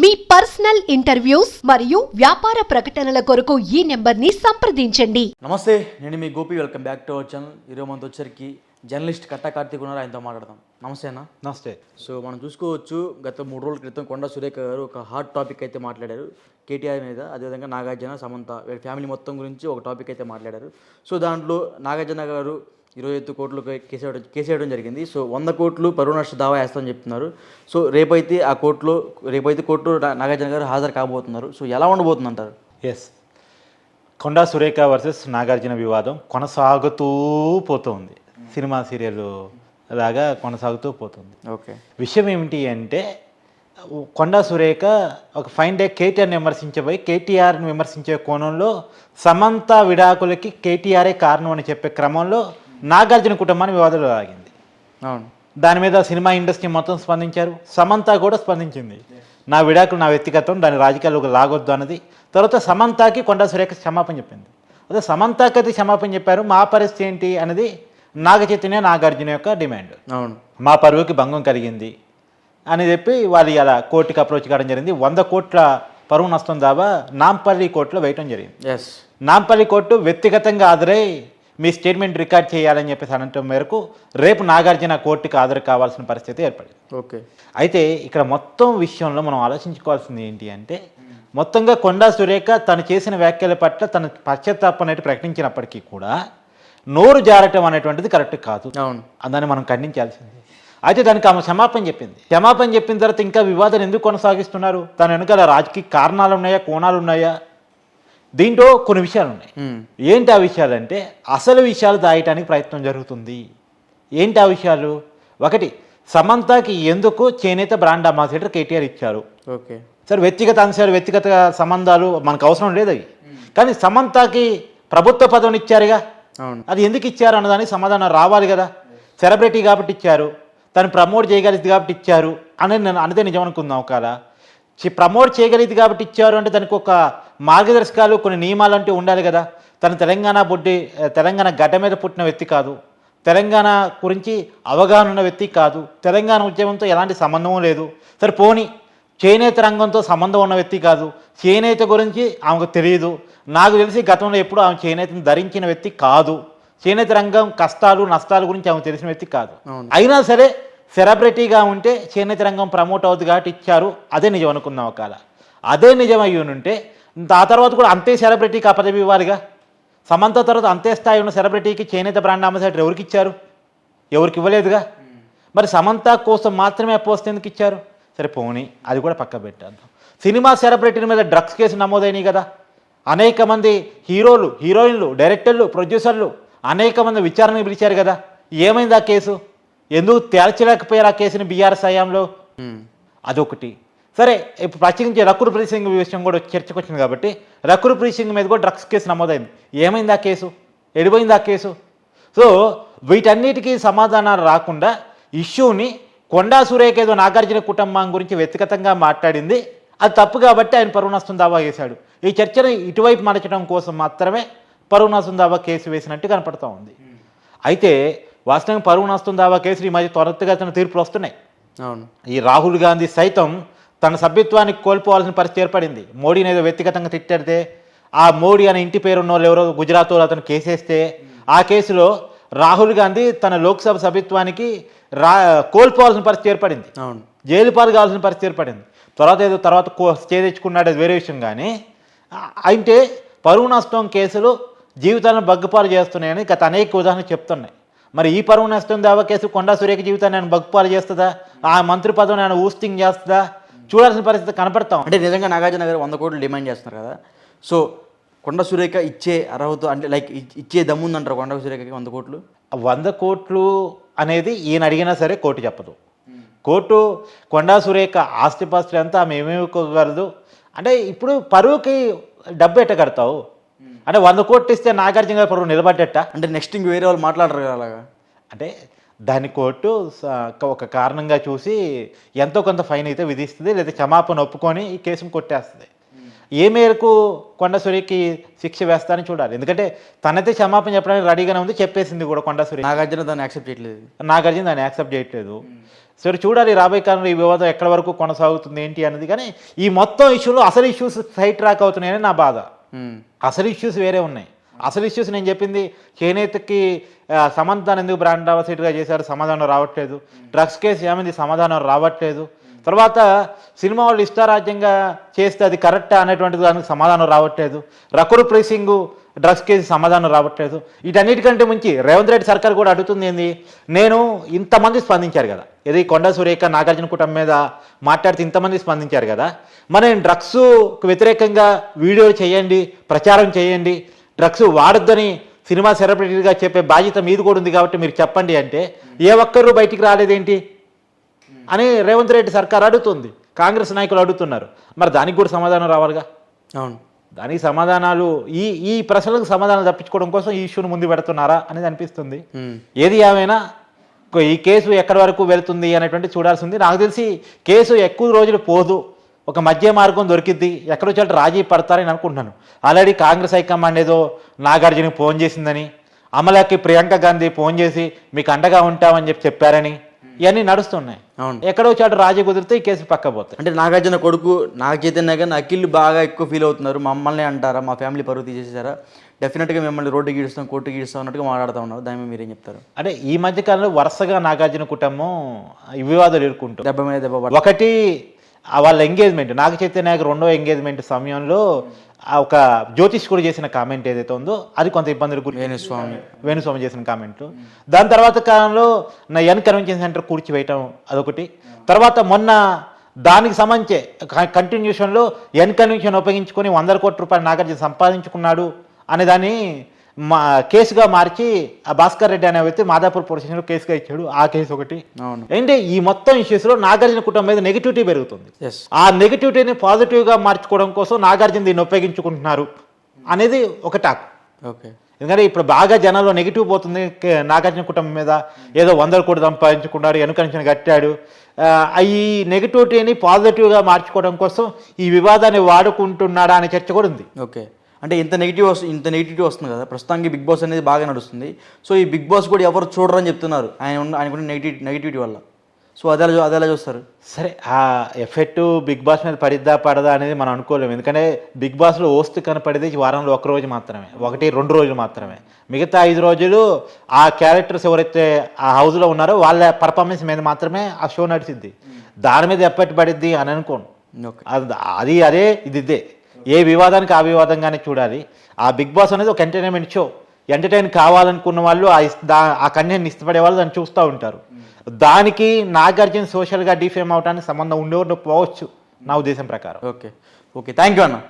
మీ personal interviews మరియు వ్యాపార ప్రకటనల కొరకు ఈ నెంబర్ని సంప్రదించండి. నమస్తే నేను మీ Gopi. Welcome back to our channel ఈరోజు మనతో వచ్చరికి జర్నలిస్ట్ కట్టా కార్తీక్ ఉన్నారు ఆయనతో మాట్లాడదాం. నమస్తే అన్న. నమస్తే. సో మనం చూసుకోవచ్చు గత మూడు రోజుల క్రితం కొండ సురేఖ గారు ఒక హాట్ టాపిక్ అయితే మాట్లాడారు. కేటీఆర్ మీద అదేవిధంగా నాగార్జున సమంత వీళ్ళ ఫ్యామిలీ మొత్తం గురించి ఒక టాపిక్ అయితే మాట్లాడారు. సో దాంట్లో నాగార్జున గారు ఇరవై ఐదు కోట్లు కేసు వేయడం కేసు వేయడం జరిగింది. సో వంద కోట్లు పరువు నష్ట దావా వేస్తామని చెప్తున్నారు. సో రేపైతే ఆ కోర్టులో రేపైతే కోర్టు నాగార్జున గారు హాజరు కాబోతున్నారు. సో ఎలా ఉండబోతుంది అంటారు ఎస్ కొండా సురేఖ వర్సెస్ నాగార్జున వివాదం కొనసాగుతూ పోతుంది. సినిమా సీరియల్ లాగా కొనసాగుతూ పోతుంది. ఓకే. విషయం ఏమిటి అంటే కొండా సురేఖ ఒక ఫైన్ డే కేటీఆర్ని విమర్శించబోయి కేటీఆర్ని విమర్శించే కోణంలో సమంత విడాకులకి కేటీఆరే కారణం అని చెప్పే క్రమంలో నాగార్జున కుటుంబాన్ని వివాదంలో ఆగింది అవును. దాని మీద సినిమా ఇండస్ట్రీ మొత్తం స్పందించారు. సమంత కూడా స్పందించింది. నా విడాకులు నా వ్యక్తిగతం దాని రాజకీయాల్లోకి లాగొద్దు అన్నది. తర్వాత సమంతకి కొండా సురేఖ క్షమాపణ చెప్పింది. అదే సమంతకి అయితే క్షమాపణ చెప్పారు. మా పరిస్థితి ఏంటి అనేది నాగ చైతన్య నాగార్జున యొక్క డిమాండ్. అవును. మా పరువుకి భంగం కలిగింది అని చెప్పి వాళ్ళు ఇలా కోర్టుకి అప్రోచ్ కావడం జరిగింది. వంద కోట్ల పరువు నష్టం దాబా నాంపల్లి కోర్టులో వేయటం జరిగింది. ఎస్ నాంపల్లి కోర్టు వ్యక్తిగతంగా హాజరై మీ స్టేట్మెంట్ రికార్డ్ చేయాలని చెప్పేసి అనటం మేరకు రేపు నాగార్జున కోర్టుకి హాజరు కావాల్సిన పరిస్థితి ఏర్పడింది. ఓకే. అయితే ఇక్కడ మొత్తం విషయంలో మనం ఆలోచించుకోవాల్సింది ఏంటి అంటే మొత్తంగా కొండా సురేఖ తను చేసిన వ్యాఖ్యల పట్ల తన పశ్చాత్తాపం అనేది ప్రకటించినప్పటికీ కూడా నోరు జారటం అనేటువంటిది కరెక్ట్ కాదు. అవును. దాన్ని మనం ఖండించాల్సింది. అయితే దానికి ఆమె క్షమాపణ చెప్పింది. క్షమాపణ చెప్పిన తర్వాత ఇంకా వివాదాలు ఎందుకు కొనసాగిస్తున్నారు? తన వెనుకాల రాజకీయ కారణాలు ఉన్నాయా? కోణాలు ఉన్నాయా? దీంట్లో కొన్ని విషయాలు ఉన్నాయి. ఏంటి ఆ విషయాలు అంటే అసలు విషయాలు దాయటానికి ప్రయత్నం జరుగుతుంది. ఏంటి ఆ విషయాలు? ఒకటి సమంతకి ఎందుకు చేనేత బ్రాండ్ అంబాసిడర్ కేటీఆర్ ఇచ్చారు? ఓకే. సరే వ్యక్తిగత అంశాలు వ్యక్తిగత సంబంధాలు మనకు అవసరం లేదు అవి. కానీ సమంతకి ప్రభుత్వ పదవిని ఇచ్చారుగా? అది ఎందుకు ఇచ్చారు అన్నదానికి సమాధానం రావాలి కదా. సెలబ్రిటీ కాబట్టి ఇచ్చారు. తను ప్రమోట్ చేయగలిగింది కాబట్టి ఇచ్చారు. అని నేను అనేదే నిజం అనుకుందాం ఒకవేళ. ప్రమోట్ చేయగలిగింది కాబట్టి ఇచ్చారు అంటే దానికి ఒక మార్గదర్శకాలు కొన్ని నియమాలు అంటూ ఉండాలి కదా. తను తెలంగాణ పుట్టి తెలంగాణ గడ్డ మీద పుట్టిన వ్యక్తి కాదు. తెలంగాణ గురించి అవగాహన ఉన్న వ్యక్తి కాదు. తెలంగాణ ఉద్యమంతో ఎలాంటి సంబంధం లేదు. సరే పోని చేనేత రంగంతో సంబంధం ఉన్న వ్యక్తి కాదు. చేనేత గురించి ఆమెకు తెలియదు. నాకు తెలిసి గతంలో ఎప్పుడు ఆమె చేనేతను ధరించిన వ్యక్తి కాదు. చేనేత రంగం కష్టాలు నష్టాల గురించి ఆమె తెలిసిన వ్యక్తి కాదు. అయినా సరే సెలబ్రిటీగా ఉంటే చేనేత రంగం ప్రమోట్ అవుతుంది కాబట్టి ఇచ్చారు. అదే నిజం అనుకుందాం ఒకవేళ. అదే నిజం అయ్యి ఉంటే ఆ తర్వాత కూడా అంతే సెలబ్రిటీకి ఆ పదవి ఇవ్వాలిగా? సమంత తర్వాత అంతే స్థాయి ఉన్న సెలబ్రిటీకి చేనేత బ్రాండ్ అంబాసిడర్ ఎవరికి ఇచ్చారు? ఎవరికి ఇవ్వలేదుగా? మరి సమంత కోసం మాత్రమే పోస్ట్ ఎందుకు ఇచ్చారు? సరే పోనీ అది కూడా పక్క పెట్టేద్దాం. సినిమా సెలబ్రిటీల మీద డ్రగ్స్ కేసు నమోదైనాయి కదా? అనేక మంది హీరోలు హీరోయిన్లు డైరెక్టర్లు ప్రొడ్యూసర్లు అనేక మంది విచారణకు పిలిచారు కదా? ఏమైంది ఆ కేసు? ఎందుకు తేల్చలేకపోయారు ఆ కేసుని బీఆర్ఎస్ హయాంలో. అదొకటి. సరే ఇప్పుడు ప్రత్యేకించి రకుల్ ప్రీత్ సింగ్ విషయం కూడా చర్చకు వచ్చింది కాబట్టి రకుల్ ప్రీత్ సింగ్ మీద కూడా డ్రగ్స్ కేసు నమోదైంది. ఏమైంది ఆ కేసు? ఎడిపోయింది ఆ కేసు? సో వీటన్నిటికీ సమాధానాలు రాకుండా ఇష్యూని కొండా సురేఖ ఏదో నాగార్జున కుటుంబం గురించి వ్యక్తిగతంగా మాట్లాడింది. అది తప్పు కాబట్టి ఆయన పరువు నష్టం దావా వేశాడు ఈ చర్చను ఇటువైపు మలచడం కోసం మాత్రమే పరువు నష్టం దావా కేసు వేసినట్టు కనపడతా ఉంది. అయితే వాస్తవంగా పరువు నష్టం దావా కేసులు ఈ మధ్య త్వరతగతిన తీర్పులు వస్తున్నాయి. అవును. ఈ రాహుల్ గాంధీ సైతం తన సభ్యత్వానికి కోల్పోవాల్సిన పరిస్థితి ఏర్పడింది. మోడీని ఏదో వ్యక్తిగతంగా తిట్టాడితే ఆ మోడీ అనే ఇంటి పేరు ఉన్న వాళ్ళు ఎవరో గుజరాత్ వాళ్ళు అతను కేసేస్తే ఆ కేసులో రాహుల్ గాంధీ తన లోక్సభ సభ్యత్వానికి రా కోల్పోవాల్సిన పరిస్థితి ఏర్పడింది. అవును. జైలు పాలు కావాల్సిన పరిస్థితి ఏర్పడింది. తర్వాత ఏదో తర్వాత కో- స్టే తెచ్చుకున్నాడు అది వేరే విషయం కానీ అయితే పరువు నష్టం కేసులు జీవితాలను బగ్గుపాలు చేస్తున్నాయని గత అనేక ఉదాహరణలు చెప్తున్నాయి. మరి ఈ పరువు నష్టం దావా కేసు కొండా సురేఖ జీవితాన్ని ఆయన బగ్గుపాలు చేస్తుందా? ఆ మంత్రి పదవిని ఆయన ఊస్టింగ్ చేస్తుందా? చూడాల్సిన పరిస్థితి కనపడతాం. అంటే నిజంగా నాగార్జున గారు వంద కోట్లు డిమాండ్ చేస్తున్నారు కదా. సో కొండ సురేఖ ఇచ్చే అర్హత అంటే లైక్ ఇచ్చే దమ్ముందంటారు కొండ సురేఖకి వంద కోట్లు? వంద కోట్లు అనేది ఈయన అడిగినా సరే కోర్టు చెప్పదు. కోర్టు కొండా సురేఖ ఆస్తిపాస్తులు అంతా ఆమె ఏమేమి ఇవ్వగలదు? అంటే ఇప్పుడు పరువుకి డబ్బు ఎట్ట కడతావు? అంటే వంద కోట్లు ఇస్తే నాగార్జున గారి పరువు నిలబడ్డట అంటే నెక్స్ట్ ఇంక వేరే వాళ్ళు మాట్లాడరు అలాగా? అంటే దాని కోర్టు ఒక కారణంగా చూసి ఎంతో కొంత ఫైన్ అయితే విధిస్తుంది లేదా క్షమాపణ ఒప్పుకొని ఈ కేసును కొట్టేస్తుంది. ఏ మేరకు కొండ సురేఖకి శిక్ష వేస్తారని చూడాలి. ఎందుకంటే తనైతే క్షమాపణ చెప్పడానికి రెడీగానే ఉంది చెప్పేసింది కూడా కొండ సురేఖ నాగార్జున దాన్ని యాక్సెప్ట్ చేయట్లేదు. నాగార్జున దాన్ని యాక్సెప్ట్ చేయట్లేదు. సరే చూడాలి రాబోయే కాలంలో ఈ వివాదం ఎక్కడి వరకు కొనసాగుతుంది ఏంటి అనేది కానీ ఈ మొత్తం ఇష్యూలో అసలు ఇష్యూస్ సైట్ ట్రాక్ అవుతున్నాయని నా బాధ. ఉమ్. అసలు ఇష్యూస్ వేరే ఉన్నాయి. అసలు ఇష్యూస్ నేను చెప్పింది చేనేతకి సమాధానం ఎందుకు బ్రాండ్ అంబాసిడర్గా చేశారు? సమాధానం రావట్లేదు. డ్రగ్స్ కేసు ఏమైంది? సమాధానం రావట్లేదు. తర్వాత సినిమా వాళ్ళు ఇష్టారాజ్యంగా చేస్తే అది కరెక్టా అనేటువంటి దానికి సమాధానం రావట్లేదు. రకుల్ ప్రీసింగ్ డ్రగ్స్ కేసు సమాధానం రావట్లేదు. వీటన్నిటికంటే ముంచి రేవంత్ రెడ్డి సర్కార్ కూడా అడుగుతుంది ఏంది? నేను ఇంతమంది స్పందించారు కదా. ఇది కొండ సురేఖ నాగార్జున కుటుంబం మీద మాట్లాడితే ఇంతమంది స్పందించారు కదా. మనం డ్రగ్స్కు వ్యతిరేకంగా వీడియోలు చేయండి ప్రచారం చేయండి డ్రగ్స్ వాడొద్దని సినిమా సెలబ్రిటీగా చెప్పే బాధ్యత మీది కూడా ఉంది కాబట్టి మీరు చెప్పండి అంటే ఏ ఒక్కరు బయటికి రాలేదేంటి? అని రేవంత్ రెడ్డి సర్కార్ అడుగుతుంది. కాంగ్రెస్ నాయకులు అడుగుతున్నారు. మరి దానికి కూడా సమాధానం రావాలిగా? అవును. దానికి సమాధానాలు ఈ ఈ ప్రశ్నలకు సమాధానం తప్పించుకోవడం కోసం ఈ ఇష్యూను ముందు పెడుతున్నారా అనేది అనిపిస్తుంది. ఏది ఏమైనా ఈ కేసు ఎక్కడి వరకు వెళ్తుంది అనేటువంటి చూడాల్సింది నాకు తెలిసి కేసు ఎక్కువ రోజులు పోదు. ఒక మధ్య మార్గం దొరికిద్ది. ఎక్కడో రాజీ పడతారని అనుకుంటున్నాను. ఆల్రెడీ కాంగ్రెస్ హైకమాండ్ ఏదో నాగార్జునకి ఫోన్ చేసిందని అమలాకి ప్రియాంక గాంధీ ఫోన్ చేసి మీకు అండగా ఉంటామని చెప్పి చెప్పారని ఇవన్నీ నడుస్తున్నాయి. అవును. ఎక్కడో చోట రాజీ కుదిరితే ఈ కేసు పక్క పోతాయి. అంటే నాగార్జున కొడుకు నాగ చైతన్య కానీ అఖిల్ బాగా ఎక్కువ ఫీల్ అవుతున్నారు. మమ్మల్ని అంటారా? మా ఫ్యామిలీ పరువు తీసేసారా డెఫినెట్గా మిమ్మల్ని రోడ్డు గీడుస్తాం కోర్టు గీడుస్తాం అన్నట్టుగా మాట్లాడుతూ ఉన్నారు. దాని మీద మీరేం చెప్తారు? అంటే ఈ మధ్య కాలంలో వరుసగా నాగార్జున కుటుంబం వివాదాలు ఎదుర్కొంటుంది. దెబ్బ మీద దెబ్బ ఒకటి వాళ్ళ ఎంగేజ్మెంట్ నాగ చైతన్యకి రెండో ఎంగేజ్మెంట్ సమయంలో ఒక జ్యోతిష్ కూడా చేసిన కామెంట్ ఏదైతే ఉందో అది కొంత ఇబ్బందులు గురి వేణుస్వామి. వేణుస్వామి చేసిన కామెంట్ దాని తర్వాత కాలంలో నా ఎన్ కన్వెన్షన్ సెంటర్ కూర్చివేయటం అదొకటి. తర్వాత మొన్న దానికి సంబంధించే కంటిన్యూషన్లో ఎన్ కన్వెన్షన్ ఉపయోగించుకొని వందల కోట్ల రూపాయలు నాగార్జున సంపాదించుకున్నాడు అనే దాన్ని మా కేసుగా మార్చి ఆ భాస్కర్ రెడ్డి అనే వ్యక్తి మాదాపూర్ పోలీస్ స్టేషన్లో కేసుగా ఇచ్చాడు. ఆ కేసు ఒకటి. అవును. ఏంటి? ఈ మొత్తం ఇష్యూస్లో నాగార్జున కుటుంబం మీద నెగిటివిటీ పెరుగుతుంది. ఆ నెగిటివిటీని పాజిటివ్గా మార్చుకోవడం కోసం నాగార్జున దీన్ని ఉపయోగించుకుంటున్నారు అనేది ఒక టాక్. ఓకే. ఎందుకంటే ఇప్పుడు బాగా జనాల్లో నెగిటివ్ పోతుంది. నాగార్జున కుటుంబం మీద ఏదో వందల కోటి సంపాదించుకున్నాడు వెనుకంచిన కట్టాడు. ఈ నెగిటివిటీని పాజిటివ్గా మార్చుకోవడం కోసం ఈ వివాదాన్ని వాడుకుంటున్నాడా అనే చర్చ కూడా ఉంది. ఓకే. అంటే ఇంత నెగిటివ్ వస్తుంది ఇంత నెగిటివిటీ వస్తుంది కదా. ప్రస్తుతానికి బిగ్ బాస్ అనేది బాగా నడుస్తుంది. సో ఈ బిగ్ బాస్ కూడా ఎవరు చూడరని చెప్తున్నారు. ఆయన ఉన్న ఆయనకున్న నెగిటివ్ నెగిటివిటీ వల్ల. సో అదే ఎలా అదే ఎలా చూస్తారు? సరే ఆ ఎఫెక్ట్ బిగ్ బాస్ మీద పడిద్దా పడదా అనేది మనం అనుకోలేము. ఎందుకంటే బిగ్ బాస్లో ఓస్తు కనపడేది వారంలో ఒక రోజు మాత్రమే. ఒకటి రెండు రోజులు మాత్రమే. మిగతా ఐదు రోజులు ఆ క్యారెక్టర్స్ ఎవరైతే ఆ హౌస్లో ఉన్నారో వాళ్ళ పర్ఫార్మెన్స్ మీద మాత్రమే ఆ షో నడిచిద్ది. దాని మీద ఎఫెక్ట్ పడిద్ది అని అనుకోను. అది అదే ఇది ఇదే. ఏ వివాదానికి ఆ వివాదంగానే చూడాలి. ఆ బిగ్ బాస్ అనేది ఒక ఎంటర్టైన్మెంట్ షో. ఎంటర్టైన్ కావాలనుకున్న వాళ్ళు ఆ దా- ఆ కన్యని ఇష్టపడే వాళ్ళు దాన్ని చూస్తూ ఉంటారు. దానికి నాగార్జున సోషల్గా డిఫేమ్ అవడానికి సంబంధం ఉండే పోవచ్చు నా ఉద్దేశం ప్రకారం. ఓకే. ఓకే. థ్యాంక్ యూ అన్న